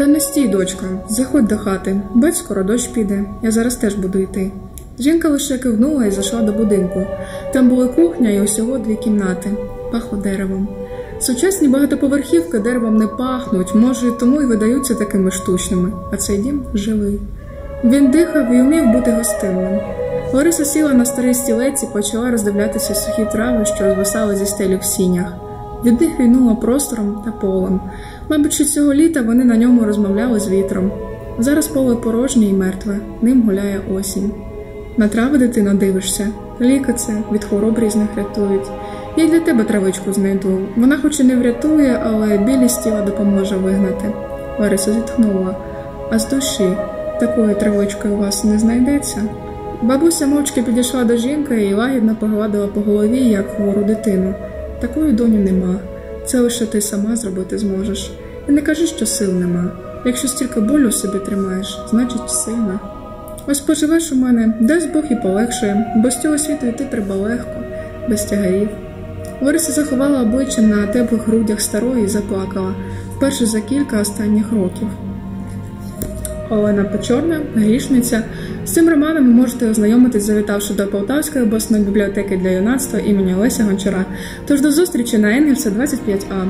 Та не стій, дочка, заходь до хати, бать скоро дощ піде, я зараз теж буду йти. Жінка лише кивнула і зайшла до будинку. Там була кухня і усього дві кімнати, пахло деревом. Сучасні багатоповерхівки деревом не пахнуть, може, тому й видаються такими штучними, а цей дім живий. Він дихав і вмів бути гостинним. Лариса сіла на старий стілець і почала роздивлятися сухі трави, що звисали зі стелю в сінях. Від них війнуло простором та полем. Мабуть, що цього літа вони на ньому розмовляли з вітром. Зараз поле порожнє і мертве, ним гуляє осінь. На трави дитино дивишся, ліки це від хвороб різних рятують. Я й для тебе травичку знайду. Вона хоч і не врятує, але білість тіла допоможе вигнати. Лариса зітхнула. А з душі такої травички у вас не знайдеться. Бабуся мовчки підійшла до жінки і лагідно погладила по голові, як хвору дитину. Такої доню нема. Це лише ти сама зробити зможеш. І не кажи, що сил нема. Якщо стільки болю собі тримаєш, значить сильна. Ось поживеш у мене, дасть Бог і полегшує, бо з цього світу йти треба легко, без тягарів. Лариса заховала обличчя на теплих грудях старої і заплакала вперше за кілька останніх років. Олена Почорна, грішниця. З цим романом ви можете ознайомитись, завітавши до Полтавської обласної бібліотеки для юнацтва імені Олеся Гончара. Тож до зустрічі на Енгельса 25А.